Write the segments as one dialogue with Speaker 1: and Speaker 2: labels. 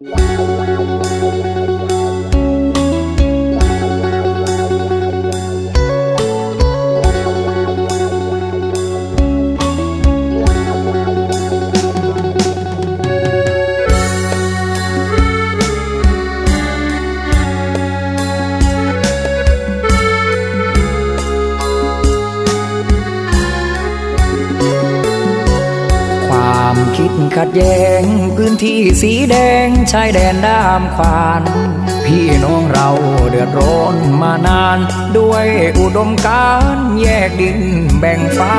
Speaker 1: ค ขัดแย้งพื้นที่สีแดงชายแดนด้ามขวาน พี่น้องเราเดือดร้อนมานาน ด้วยอุดมการแยกดินแบ่งฟ้า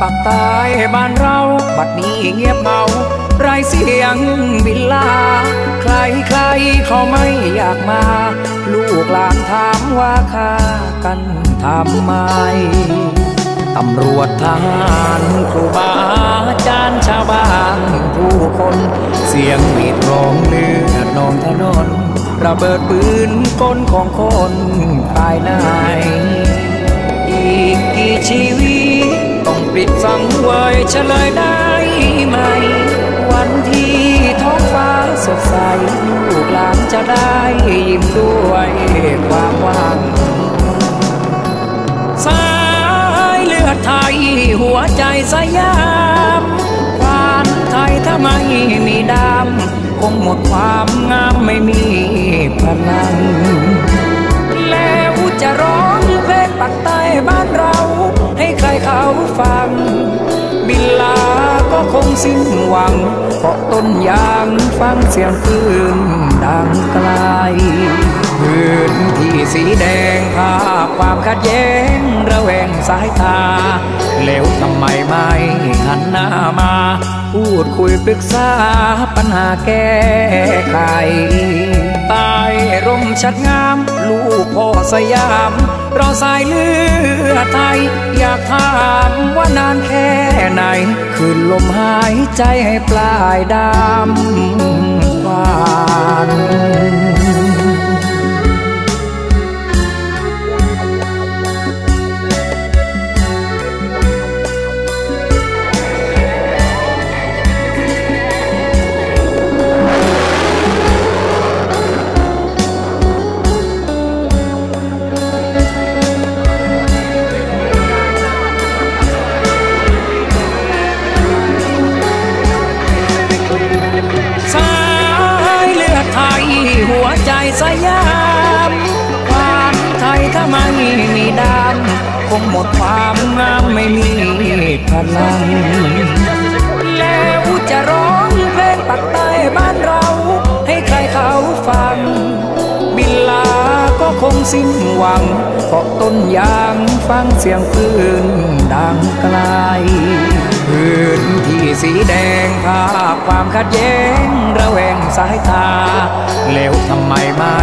Speaker 1: ปักใต้บ้านเรา บัดนี้เงียบเงาไรเสียงบินลา ใครใครเขาไม่อยากมา ลูกหลานถามว่าค่ากันทำไม ตำรวจทหารครูบาอาจารย์ชาวบ้านผู้คน เสียงมีดร้องเลือดนองถนน ระเบิดปืนก้นของคนภายในอีกกี่ชีวิตต้องปิดฟังไว้เฉลยได้ไหม วันที่ท้องฟ้าสดใสลูกหลานจะได้ยิ้มด้วยความหวัง ไปหัวใจสยามควานไทยถ้าไม่มีดำคงหมดความงามไม่มีพลัง แล้วจะร้องเพลงปักใต้บ้านเรา ให้ใครเขาฟัง บินลาก็คงสิ้นหวัง เพราะต้นยางฟังเสียงปืนดังไกล พื้นที่สีแดงภาพความขัดแย้งระแวงสายตา แล้วทำไมไม่หันหน้ามา พูดคุยปรึกษาปัญหาแก้ไขใต้ร่มชัดงาม ลูกพ่อสยามรอสายเลือดไทย อยากถามว่านานแค่ไหน คืนลมหายใจให้ปลายดำหวาน คงหมดความงามไม่มีพลัง แล้วจะร้องเพลงปักใต้ สิ้นหวังเพราะต้นยางฟังเสียงปืนดังไกลพื้นที่สีแดงภาพความขัดแย้งระแวงสายตา แล้วทำไมไม่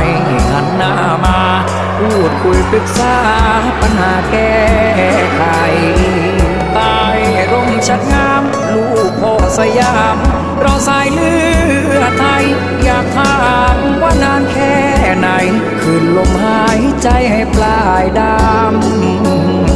Speaker 1: หันหน้ามา พูดคุยปรึกษาปัญหาแก้ไขใต้ร่ม ชัดงาม ลูกพ่อสยามรอสายเลือดไทย อยากถามว่านานแค่ไหน คืนลมหายใจให้ปลายดำ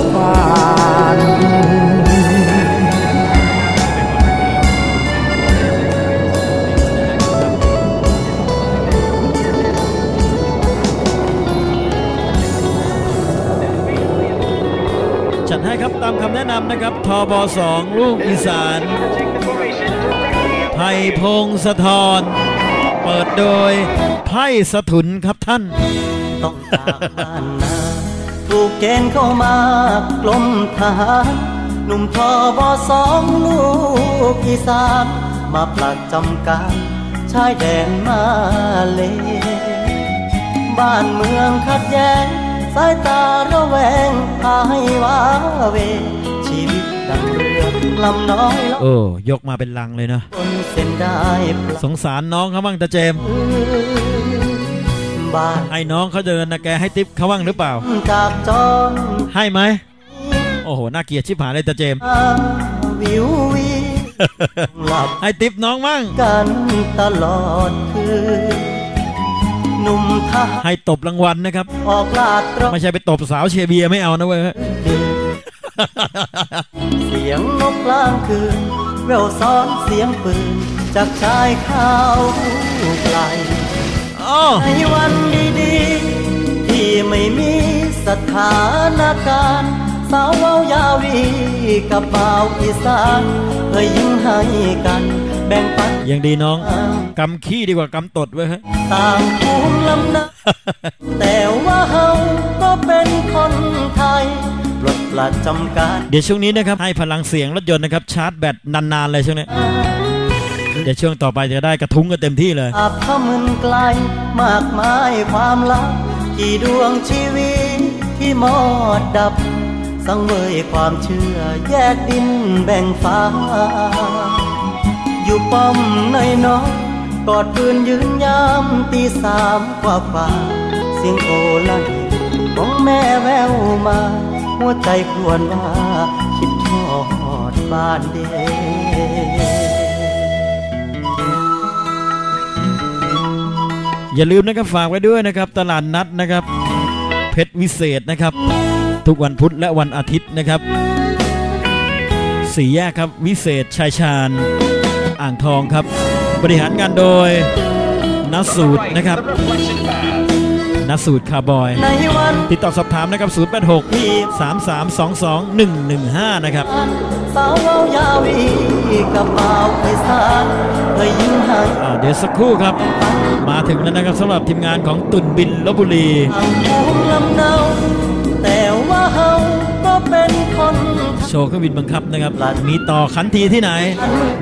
Speaker 2: ทบสองลูกอีสานไผ่พงศธรเปิดโดยไพ่สถุนครับท่าน
Speaker 3: ต้องจากบ้านนาถูกเกณฑ์เข้ามากลมทหารหนุ่มทอบอสองลูกอีสานมาประจำการชายแดนมาเล บ้านเมืองขัดแย้ง สายตาระแวงพาให้ว้าเว ดังเรือลำน้อยล
Speaker 2: โอ้ยกมาเป็นลังเลยนะ
Speaker 3: บนเส้นได้ปลา
Speaker 2: สงสารน้องเขาบ้างตาเจมส์
Speaker 3: บ้าน
Speaker 2: ให้น้องเขาเดินนะแกให้ติปเขาบ้างหรือเปล่า
Speaker 3: จากจร
Speaker 2: ให้ไหม โอ้โห น่าเกลียดชิบหายเลยตาเจมส์
Speaker 3: วิววีหลับ
Speaker 2: ให้ติปน้องมั่ง
Speaker 3: กันตลอดคืนหนุ่มทหาร
Speaker 2: ให้ตบรางวัลนะครับ
Speaker 3: ออกลาดตระ
Speaker 2: ไม่ใช่ไปตบสาวเชียร์เบียร์ไม่เอานะเว้ย
Speaker 3: เวน เสียงนกกลางคืนแววซ้อนเสียงปืนจากชายข้าวไกล
Speaker 2: อ้อ
Speaker 3: ในวันดีๆ ที่ไม่มีสถานการณ์ สาวเว้ายาวีกับบ่าวอีสานเคยยิ้มให้กัน แบ่งปัน
Speaker 2: ยังดีน้องกำขี้ดีกว่ากำตดไว้ยเฮ้ย
Speaker 3: ต่างภูมิลำเนาแต่ว่า ปลดประจำการ
Speaker 2: เดี๋ยวช่วงนี้นะครับ ให้พลังเสียงรถยนต์นะครับ ชาร์จแบตนานๆเลยช่วงนี้ เดี๋ยวช่วงต่อไปจะได้กระทุ้งกันเต็มที่เลย
Speaker 3: อาบขมึนไกลมากมายความลับกี่ดวงชีวิตที่หมอดดับ สังเวยความเชื่อแยกดินแบ่งฟ้า อยู่ป้อมในน้อยกอดปืนยืนยามตีสามกว่าฝ่าเสียงโอลั่นของแม่แววมา หัวใจควรว่าคิดทอดบ้านเด
Speaker 2: อย่าลืมนะครับฝากไว้ด้วยนะครับ ตลาดนัดนะครับ เพชรวิเศษนะครับ ทุกวันพุธและวันอาทิตย์นะครับสี่แยกครับวิเศษชายชาญ อ่างทองครับ บริหารงานโดยนัสสูตรนะครับ นัสสูตรคาร์บอย
Speaker 3: ในวัน
Speaker 2: ติดต่อสอบถามนะครับ 086
Speaker 3: ที่
Speaker 2: 3322 115 นะครับ
Speaker 3: สาวเว้ายาวีกับบ่าวไพศาลเคยยิ้มให้
Speaker 2: อ่าเดี๋ยวสักครู่ครับ มาถึงแล้วนะครับสำหรับทีมงานของตุนบินลบบุรี
Speaker 3: ทางภูมิลำเนาแต่ว่าเฮาก็ เป็นคน
Speaker 2: โชว์เครื่องบินบังคับนะครับ มีต่อขันทีที่ไหน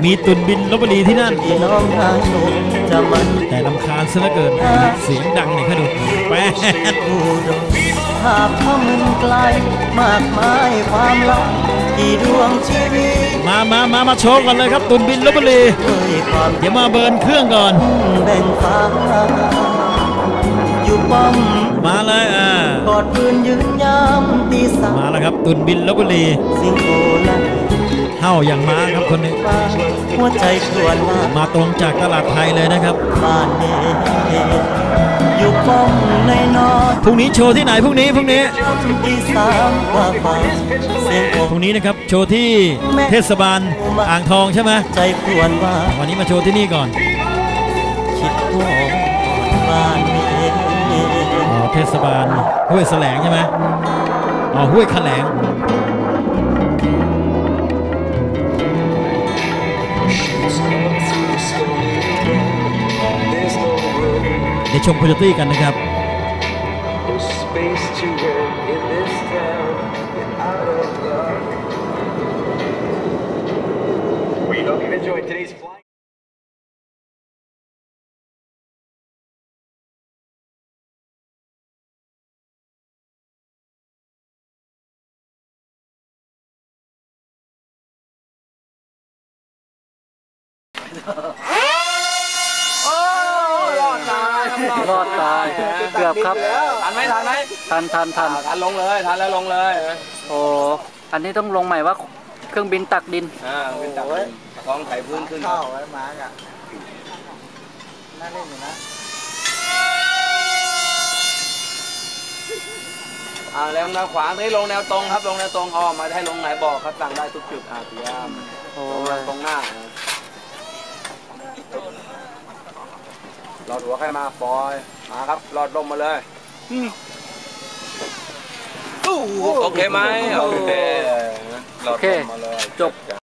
Speaker 2: มีตุนบินลบบุรีที่นั่น
Speaker 3: พี่น้องนายจะมัน
Speaker 2: แต่ลำคาญซะเหลือเกินเสียงดังเนี่ยเขาดูแป๊ด
Speaker 3: ดูดงภาพข้ามันไกล มากมายความลับกี่ดวงชีวิต
Speaker 2: มามามามาโชว์กันเลยครับตุนบินลบบุรี
Speaker 3: ด้วยความ
Speaker 2: เดี๋ยวมาเบิร์นเครื่องก่อน
Speaker 3: แบ่งฟ้าอยู่ป้อม
Speaker 2: มาเลยอ่าก
Speaker 3: อดปืนยืนยามตีสาม
Speaker 2: มาแล้วครับ ตุนบินลบบุรี
Speaker 3: เสียงโอลั่น
Speaker 2: เฮ้าอย่างม้าครับคนนี้
Speaker 3: มาหัวใจครวญว่า
Speaker 2: มาตรงจากตลาดไทยเลยนะครับ
Speaker 3: บ้านเด็กอยู่ป้อมในนอน
Speaker 2: พรุ่งนี้โชว์ที่ไหนพรุ่งนี้พรุ่งนี้
Speaker 3: ที่สามกว่าฝ่าเสียงโอ
Speaker 2: พรุ่งนี้นะครับ โชว์ที่เทศบาลอ่างทองใช่ไหม
Speaker 3: ใจครวญว่า
Speaker 2: วันนี้มาโชว์ที่นี่ก่อน
Speaker 3: คิดว่าบ้านเด็ก
Speaker 2: อ๋อ เทศบาลห้วยแสลงใช่ไหมอ๋อห้วยแขลงเดี๋ยวชมโคโยตี้กันนะครับ
Speaker 4: Oh, รอดตายเกือบครับ
Speaker 5: ทันไหมทันไหม
Speaker 4: ทันทันทัน
Speaker 5: อ่าทันลงเลยทันแล้วลงเลย
Speaker 4: โอ้อันนี้ต้องลงใหม่ว่าเครื่องบินตักดิน
Speaker 5: อ่าเป็นจับท้องไถพื้นขึ้น
Speaker 6: เข้าไว้มาร์กอะน่าเล่นอยู่นะ
Speaker 5: อ่าแล้วแนวขวางนี่ลงแนวตรงครับลงแนวตรงอ้อมมาให้ลงไหนบอกครับสั่งได้ทุกจุดอ่าพยายาม
Speaker 4: โอ้
Speaker 5: ลงแนวตรงหน้านะหล อดหัวใครมาปล่อยมาครับหลอดลงมาเลยโอเคไหมโอเคหลอดลงมาเลย
Speaker 4: จบ